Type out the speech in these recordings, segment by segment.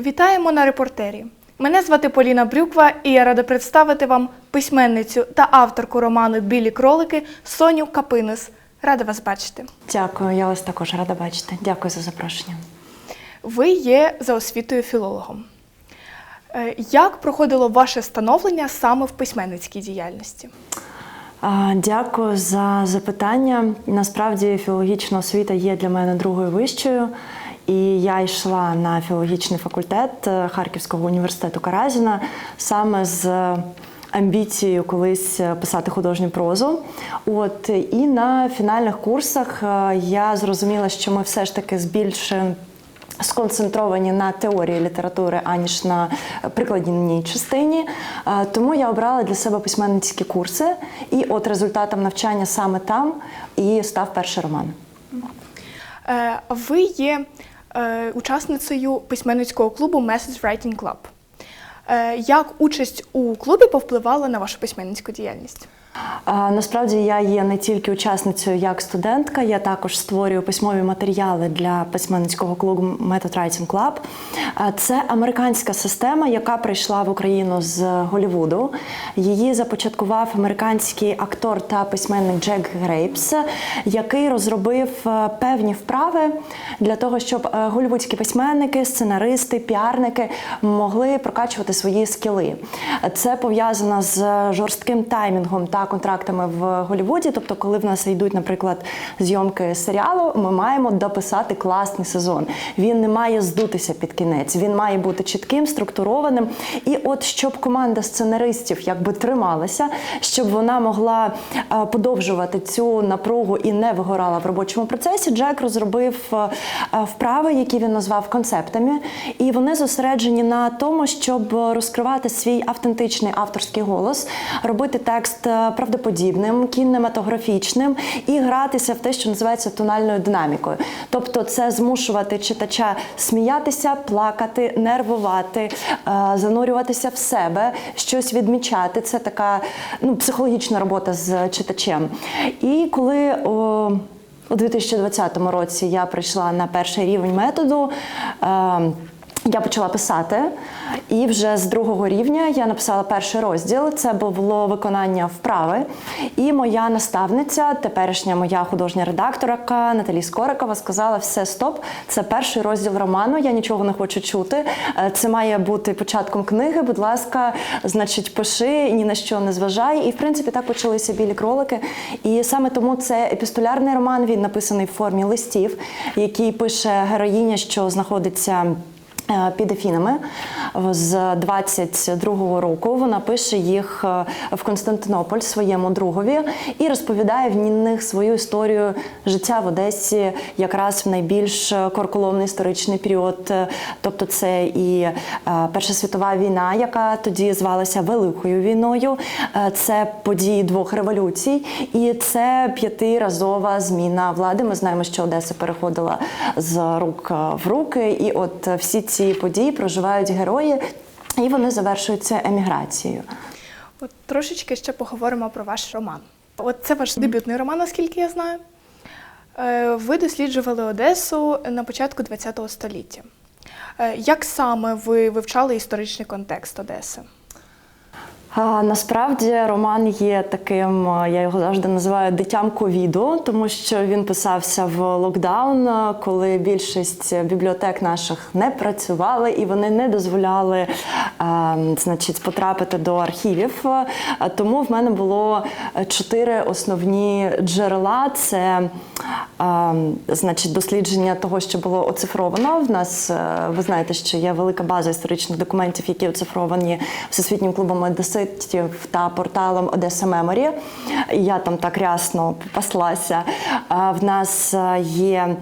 Вітаємо на репортері. Мене звати Поліна Брюква, і я рада представити вам письменницю та авторку роману Білі кролики Соню Капинес. Рада вас бачити. Дякую, я вас також рада бачити. Дякую за запрошення. Ви є за освітою філологом. Е, Як проходило ваше становлення саме в письменницькій діяльності? Дякую за запитання. Насправді філологічна освіта є для мене другою вищою. І я йшла на філологічний факультет е, Харківського університету Каразіна саме з амбіцією колись е, писати художню прозу. От і на фінальних курсах е, я зрозуміла, що ми все ж таки з більше сконцентровані на теорії літератури, аніж на прикладній частині. Тому я обрала для себе письменницькі курси, і от результатом навчання саме там і став перший роман. Ви є учасницею письменницького клубу Message Writing Club. Е, Як участь у клубі повпливала на вашу письменницьку діяльність? Насправді я є не тільки учасницею як студентка, я також створюю письмові матеріали для письменницького клубу Method Writing Club. Це американська система, яка прийшла в Україну з Голлівуду. Її започаткував американський актор та письменник Джек Грейпс, який розробив е, певні вправи для того, щоб е, голлівудські письменники, сценаристи, піарники могли прокачувати свої скіли. Це пов'язано з жорстким таймінгом та контрактами в Голлівуді. Тобто, коли в нас йдуть, наприклад, зйомки серіалу, ми маємо дописати класний сезон. Він не має здутися під кінець, він має бути чітким, структурованим. І от щоб команда сценаристів якби трималася, щоб вона могла е, подовжувати цю напругу і не вигорала в робочому процесі, Джек розробив е, е, вправи, які він назвав концептами, і вони зосереджені на тому, щоб розкривати свій автентичний авторський голос, робити текст правдоподібним, кінематографічним і гратися в те, що називається тональною динамікою. Тобто, це змушувати читача сміятися, плакати, нервувати, е, занурюватися в себе, щось відмічати. Це така ну, психологічна робота з читачем. І коли о, у 2020 році я прийшла на перший рівень методу. е, я почала писати, і вже з другого рівня я написала перший розділ. Це було виконання вправи. І моя наставниця, теперішня моя художня редакторка Наталі Скорикова, сказала: все, стоп, це перший розділ роману. Я нічого не хочу чути. Е, Це має бути початком книги. Будь ласка, значить, пиши, ні на що не зважай. І в принципі так почалися білі кролики. І саме тому це епістолярний роман. Він написаний в формі листів, який пише героїня, що знаходиться. Е, Під Афінами з 22-го року вона пише їх е, в Константинополь своєму другові і розповідає в них свою історію життя в Одесі, якраз в найбільш корколомний історичний період. Е, Тобто, це і е, Перша світова війна, яка тоді звалася Великою війною, е, це події двох революцій, і це п'ятиразова зміна влади. Ми знаємо, що Одеса переходила з рук е, в руки, і от е, всі ці події проживають герої, і вони завершуються еміграцією. От трошечки ще поговоримо про ваш роман. От це ваш дебютний роман, наскільки я знаю. Е, Ви досліджували Одесу на початку ХХ століття. Е, Як саме ви вивчали історичний контекст Одеси? А, насправді роман є таким, я його завжди називаю дитям ковіду, тому що він писався в локдаун, коли більшість бібліотек наших не працювали і вони не дозволяли а, значить, потрапити до архівів. Тому в мене було е, чотири основні джерела: це а, значить, дослідження того, що було оцифровано. В нас е, ви знаєте, що є велика база історичних документів, які оцифровані Всесвітнім клубом одеситів та порталом Одеса Меморі. Я там так рясно паслася. А, В нас е, є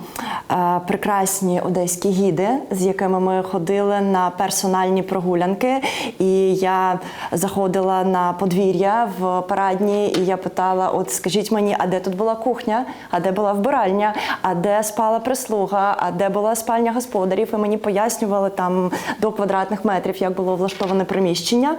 е, прекрасні одеські гіди, з якими ми ходили на персональні прогулянки. І я заходила на подвір'я в парадні, і я питала: от скажіть мені, а де тут була кухня, а де була вбиральня, а де спала прислуга, а де була спальня господарів? І мені пояснювали там до квадратних метрів, як було влаштоване приміщення.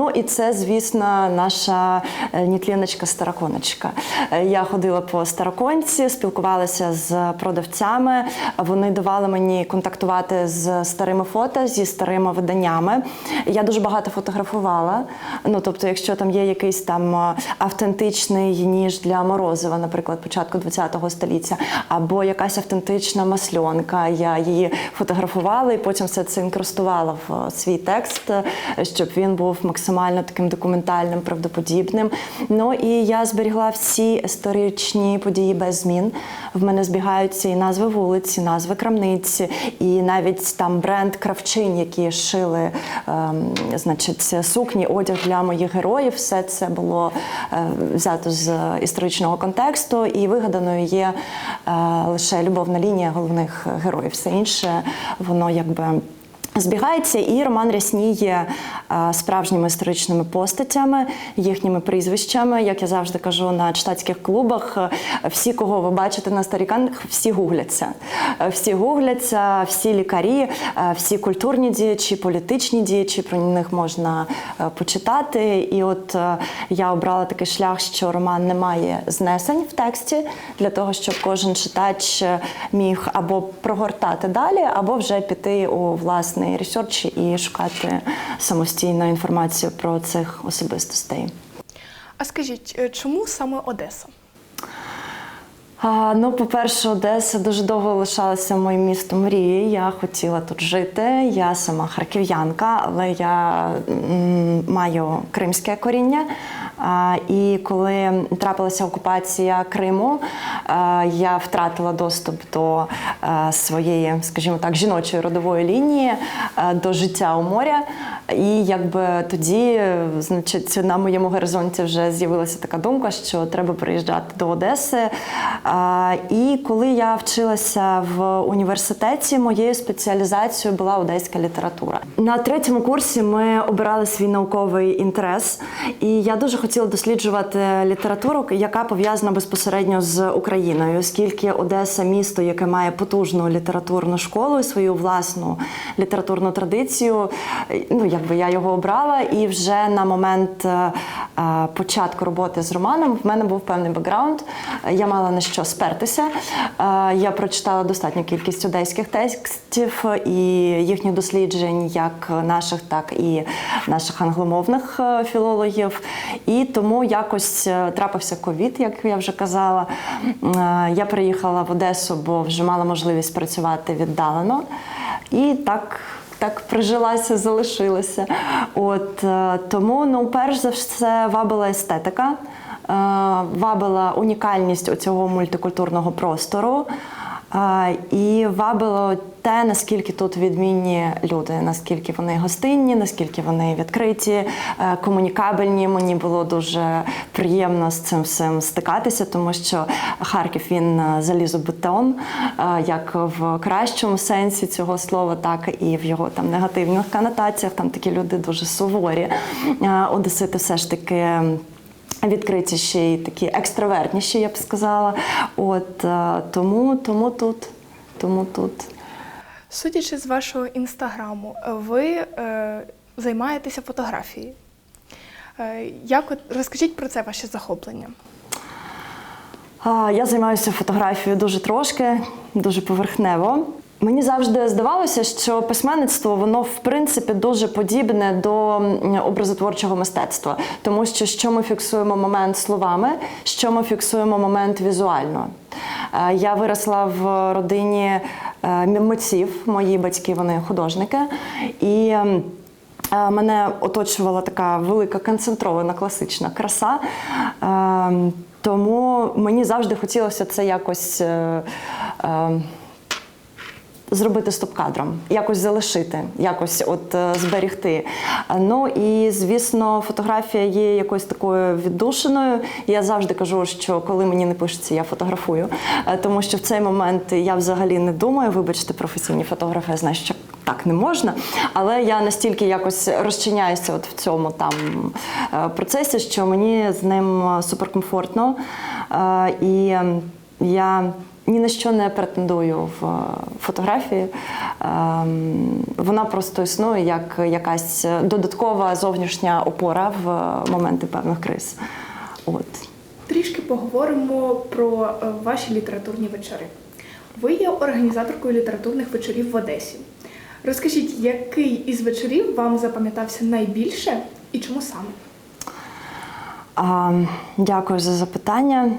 Ну і це, звісно, наша е, нітліночка староконочка. Е, Я ходила по староконці, спілкувалася з продавцями. Вони давали мені контактувати з старими фото, зі старими виданнями. Я дуже багато фотографувала. Ну тобто, якщо там є якийсь там е, автентичний ніж для морозива, наприклад, початку ХХ століття, або якась автентична масльонка, я її фотографувала і потім все це інкрустувала в свій текст, щоб він був максимально таким документальним, правдоподібним. Ну і я зберігла всі історичні події без змін. В мене збігаються і назви вулиць, і назви крамниці, і навіть там бренд кравчинь, які шили ем, значить, сукні, одяг для моїх героїв. Все це було е, взято з історичного контексту, і вигаданою є е, лише любовна лінія головних героїв. Все інше воно якби. Збігається, і роман рясніє е, справжніми історичними постатями, їхніми прізвищами. Як я завжди кажу на читацьких клубах, е, всі, кого ви бачите на сторіках, всі гугляться. Е, Всі гугляться, всі лікарі, всі культурні діячі, політичні діячі, про них можна почитати. І от я обрала такий шлях, що роман не має знесень в тексті для того, щоб кожен читач міг або прогортати далі, або вже піти у власний ресерч і шукати самостійно інформацію про цих особистостей. А скажіть, е, чому саме Одеса? А, ну, по-перше, Одеса дуже довго лишалася моїм містом мрії. Я хотіла тут жити. Я сама харків'янка, але я м, маю кримське коріння. І коли трапилася окупація Криму, я втратила доступ до своєї, скажімо так, жіночої родової лінії, до життя у моря. І якби тоді, значить, на моєму горизонті вже з'явилася така думка, що треба приїжджати до Одеси. І коли я вчилася в університеті, моєю спеціалізацією була одеська література. На третьому курсі ми обирали свій науковий інтерес, і я дуже хотіла досліджувати літературу, яка пов'язана безпосередньо з Україною, оскільки Одеса місто, яке має потужну літературну школу свою власну літературну традицію. Ну якби я його обрала, і вже на момент е, е, початку роботи з романом в мене був певний бекграунд. Я мала на що спертися. Е, Я прочитала достатню кількість одеських текстів і їхніх досліджень, як наших, так і наших англомовних філологів. І тому якось е, трапився ковід, як я вже казала. Е, Я приїхала в Одесу, бо вже мала можливість працювати віддалено. І так. Так прижилася, залишилася. От е, тому, ну, перш за все, вабила естетика, вабила унікальність цього мультикультурного простору. І вабило те, наскільки тут відмінні люди, наскільки вони гостинні, наскільки вони відкриті, е, комунікабельні. Мені було дуже приємно з цим всім стикатися, тому що Харків він е, залізобетон, е, як в кращому сенсі цього слова, так і в його там негативних конотаціях. Там такі люди дуже суворі. Одесити все ж таки. Відкритіші і такі екстравертніші, я б сказала. От е, тому, тому тут, тому тут. Судячи з вашого інстаграму, ви е, займаєтеся фотографією. Е, як от розкажіть про це ваше захоплення? Я займаюся фотографією дуже трошки, дуже поверхнево. Мені завжди здавалося, що письменництво воно в принципі дуже подібне до образотворчого мистецтва, тому що що ми фіксуємо момент словами, що ми фіксуємо момент візуально. Е, Я виросла в родині е, митців, мої батьки вони художники, і ем, Е, Мене оточувала така велика концентрована класична краса. Е, Тому мені завжди хотілося це якось. Зробити стоп-кадром, якось залишити, якось от е, зберігти. Ну і звісно, фотографія є якоюсь такою віддушиною. Я завжди кажу, що коли мені не пишеться, я фотографую. Е, Тому що в цей момент я взагалі не думаю, вибачте, професійні фотографи, я знаю, що так не можна. Але я настільки якось розчиняюся от в цьому там е, процесі, що мені з ним суперкомфортно. І ем, я ні на що не претендую в е, фотографії. Ем, Вона просто існує як якась додаткова зовнішня опора в е, моменти певних криз. От. Трішки поговоримо про е, ваші літературні вечори. Ви є організаторкою літературних вечорів в Одесі. Розкажіть, який із вечорів вам запам'ятався найбільше і чому саме? А, дякую за запитання.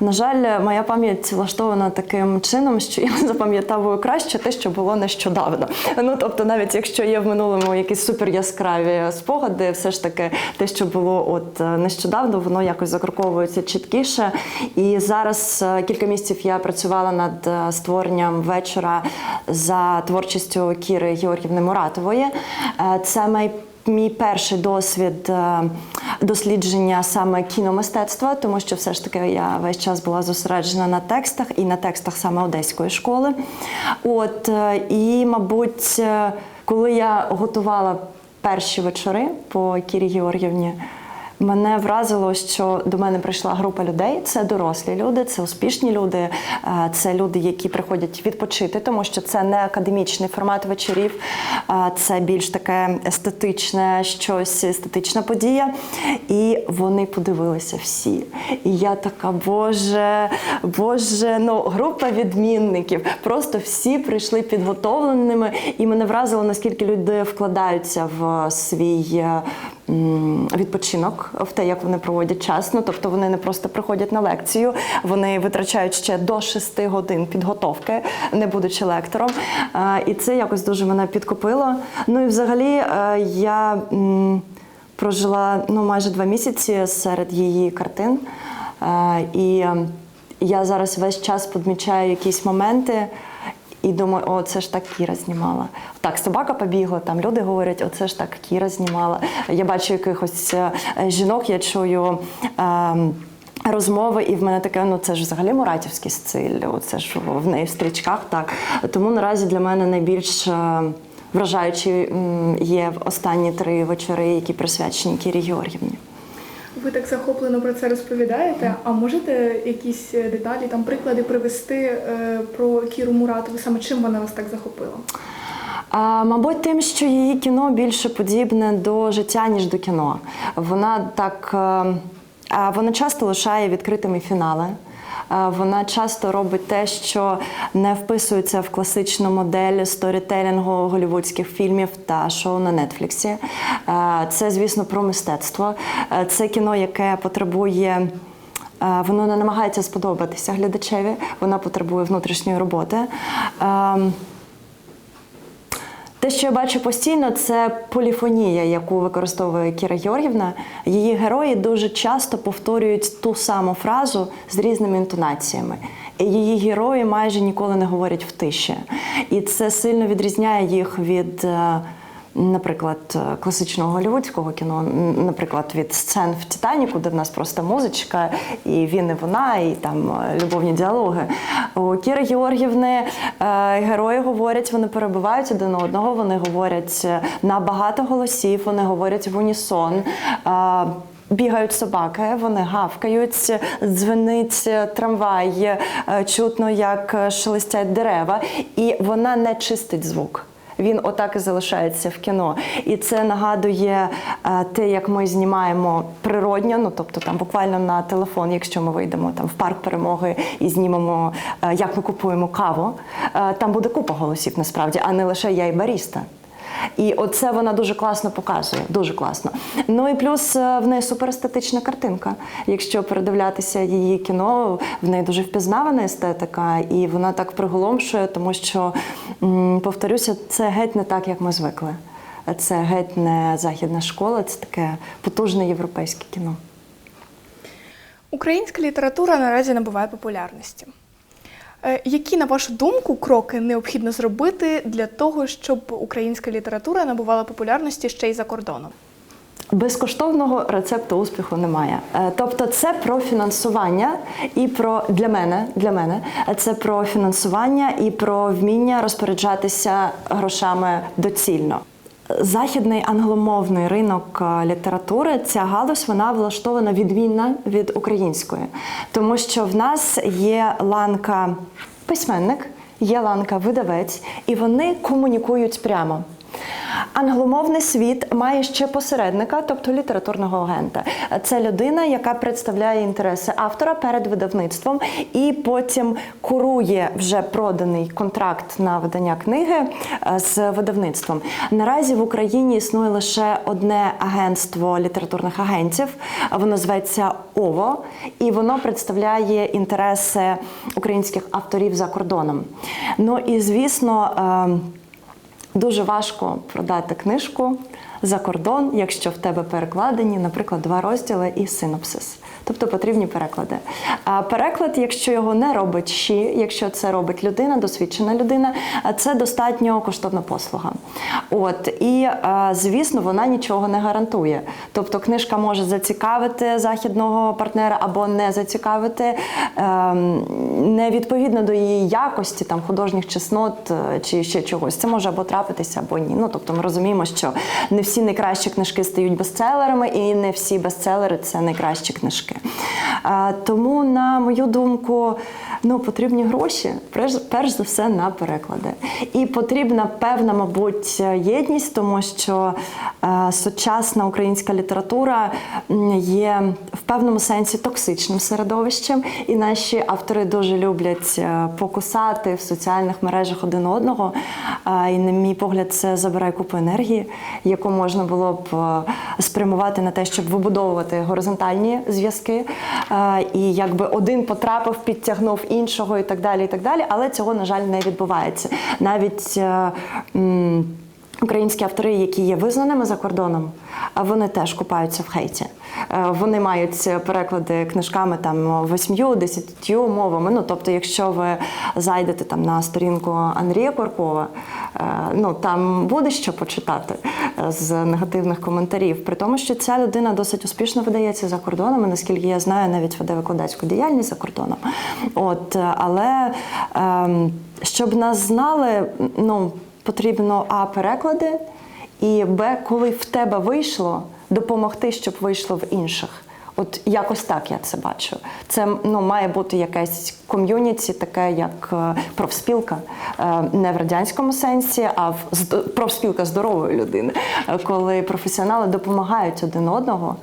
На жаль, моя пам'ять влаштована таким чином, що я запам'ятовую краще те, що було нещодавно. Ну тобто, навіть якщо є в минулому якісь супер яскраві спогади, все ж таки те, що було от е, нещодавно, воно якось закроковується чіткіше. І зараз е, кілька місяців я працювала над е, створенням вечора за творчістю Кіри Георгівни Муратової. Це май Мій перший досвід е, дослідження саме кіномистецтва, тому що все ж таки я весь час була зосереджена на текстах і на текстах саме одеської школи. От е, і, мабуть, е, коли я готувала перші вечори по Кірі Георгівні. Мене вразило, що до мене прийшла група людей. Це дорослі люди, це успішні люди, е, це люди, які приходять відпочити, тому що це не академічний формат вечорів, а це більш таке естетичне щось, естетична подія. І вони подивилися всі. І я така, боже, боже, ну група відмінників. Просто всі прийшли підготовленими, і мене вразило, наскільки люди вкладаються в свій. Відпочинок в те, як вони проводять час. Ну, тобто вони не просто приходять на лекцію, вони витрачають ще до 6 годин підготовки, не будучи лектором. І це якось дуже мене підкупило. Ну і взагалі е, я прожила ну, майже два місяці серед її картин. Е, І я зараз весь час підмічаю якісь моменти. І думаю, о, це ж так Кіра знімала. Так, собака побігла, там люди говорять, о, це ж так Кіра знімала. Я бачу якихось е, жінок, я чую. Е, Розмови, і в мене таке, ну це ж взагалі Муратівський стиль, це ж в неї в стрічках так. Тому наразі для мене найбільш е, вражаючі є останні три вечори, які присвячені Кірі Георгівні. Ви так захоплено про це розповідаєте. А можете якісь е, деталі, там приклади привести е, про Кіру Муратову? Саме чим вона вас так захопила? А, мабуть, тим, що її кіно більше подібне до життя, ніж до кіно. Вона так е, вона часто лишає відкритими фінали. Вона часто робить те, що не вписується в класичну модель сторітелінгу голівудських фільмів та шоу на Нетфліксі. Це, звісно, про мистецтво. Це кіно, яке потребує. Воно не намагається сподобатися глядачеві, вона потребує внутрішньої роботи. Те, що я бачу постійно, це поліфонія, яку використовує Кіра Георгівна. Її герої дуже часто повторюють ту саму фразу з різними інтонаціями. Її герої майже ніколи не говорять в тиші. І це сильно відрізняє їх від. Наприклад, е, класичного голівудського кіно, наприклад, від сцен в Титаніку, де в нас просто музичка, і він і вона, і там е, любовні діалоги. У Кіри Георгівни е, герої говорять, вони перебувають один одного, вони говорять на багато голосів, вони говорять в унісон. Бігають собаки, вони гавкають, дзвенить трамвай, чутно, як шелестять дерева, і вона не чистить звук. Він отак і залишається в кіно. І це нагадує е, те, як ми знімаємо природньо, ну тобто там буквально на телефон, якщо ми вийдемо там в парк перемоги і знімемо, е, як ми купуємо каву. е, Там буде купа голосів насправді, а не лише я і баріста. І оце вона дуже класно показує, дуже класно. Ну і плюс е, в неї суперестетична картинка. Якщо передивлятися її кіно, в неї дуже впізнавана естетика, і вона так приголомшує, тому що, повторюся, це геть не так, як ми звикли. Це геть не західна школа, це таке потужне європейське кіно. Українська література наразі набуває популярності. Е, Які, на вашу думку, кроки необхідно зробити для того, щоб українська література набувала популярності ще й за кордоном? Безкоштовного рецепту успіху немає. Е, Тобто, це про фінансування і про для мене, для мене це про фінансування і про вміння розпоряджатися грошами доцільно. Західний англомовний ринок е, літератури ця галузь вона влаштована відмінна від української, тому що в нас є ланка письменник, є ланка видавець, і вони комунікують прямо. Англомовний світ має ще посередника, тобто літературного агента. Це людина, яка представляє інтереси автора перед видавництвом і потім курує вже проданий контракт на видання книги е, з видавництвом. Наразі в Україні існує лише одне агентство літературних агентів. Воно зветься ОВО, і воно представляє інтереси українських авторів за кордоном. Ну і звісно. Дуже важко продати книжку за кордон, якщо в тебе перекладені, наприклад, два розділи і синопсис. Тобто потрібні переклади. А переклад, якщо його не робить ЩІ, якщо це робить людина, досвідчена людина, це достатньо коштовна послуга. От і е, звісно, вона нічого не гарантує. Тобто, книжка може зацікавити західного партнера або не зацікавити ем, не відповідно до її якості, там художніх чеснот е, чи ще чогось. Це може або трапитися, або ні. Ну тобто, ми розуміємо, що не всі найкращі книжки стають бестселерами, і не всі бестселери це найкращі книжки. Е, Тому, на мою думку, ну потрібні гроші, перш, за все на переклади. І потрібна певна, мабуть, єдність, тому що е, сучасна українська література є в певному сенсі токсичним середовищем, і наші автори дуже люблять е, покусати в соціальних мережах один одного. Е, І, на мій погляд, це забирає купу енергії, яку можна було б е, спрямувати на те, щоб вибудовувати горизонтальні зв'язки. Е, І якби один потрапив, підтягнув іншого і так далі. і так далі. Але цього, на жаль, не відбувається. Навіть е, м, Українські автори, які є визнаними за кордоном, вони теж купаються в хейті. Е, Вони мають переклади книжками там восьмю, десятью мовами. Ну тобто, якщо ви зайдете там на сторінку Андрія Коркова, е, ну там буде що почитати е, з негативних коментарів. При тому, що ця людина досить успішно видається за кордоном, і, наскільки я знаю, навіть веде викладацьку діяльність за кордоном. От але ем, щоб нас знали, ну потрібно а переклади, і б, коли в тебе вийшло, допомогти, щоб вийшло в інших. От якось так я це бачу. Це ну має бути якесь ком'юніті, таке як е, профспілка, Е, не в радянському сенсі, а в профспілка здорової людини, Е, коли професіонали допомагають один одного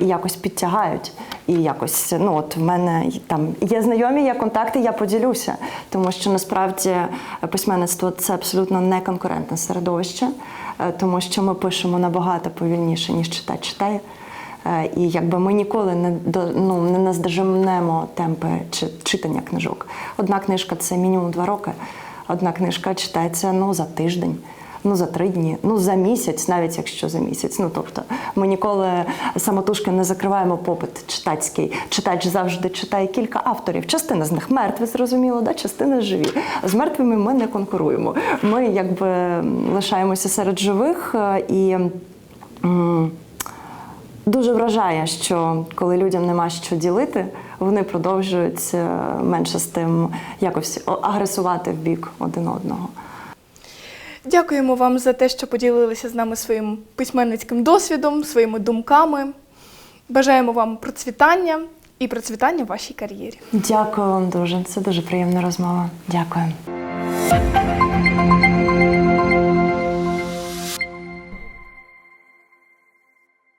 і якось підтягають. І якось, ну от в мене там є знайомі, є контакти, я поділюся, тому що насправді письменництво це абсолютно не конкурентне середовище, е, тому що ми пишемо набагато повільніше, ніж читач читає. Е, І якби ми ніколи не ну не наздоженемо темпи чи- читання книжок. Одна книжка це мінімум два роки. Одна книжка читається ну за тиждень. Ну, за три дні, ну за місяць, навіть якщо за місяць. Ну тобто, ми ніколи самотужки не закриваємо попит читацький. Читач завжди читає кілька авторів. Частина з них мертві, зрозуміло, да? частина живі. З мертвими ми не конкуруємо. Ми якби лишаємося серед живих е, і. Дуже вражає, що коли людям нема що ділити, вони продовжують е, менше з тим якось агресувати в бік один одного. Дякуємо вам за те, що поділилися з нами своїм письменницьким досвідом, своїми думками. Бажаємо вам процвітання і процвітання в вашій кар'єрі. Дякую вам дуже. Це дуже приємна розмова. Дякую.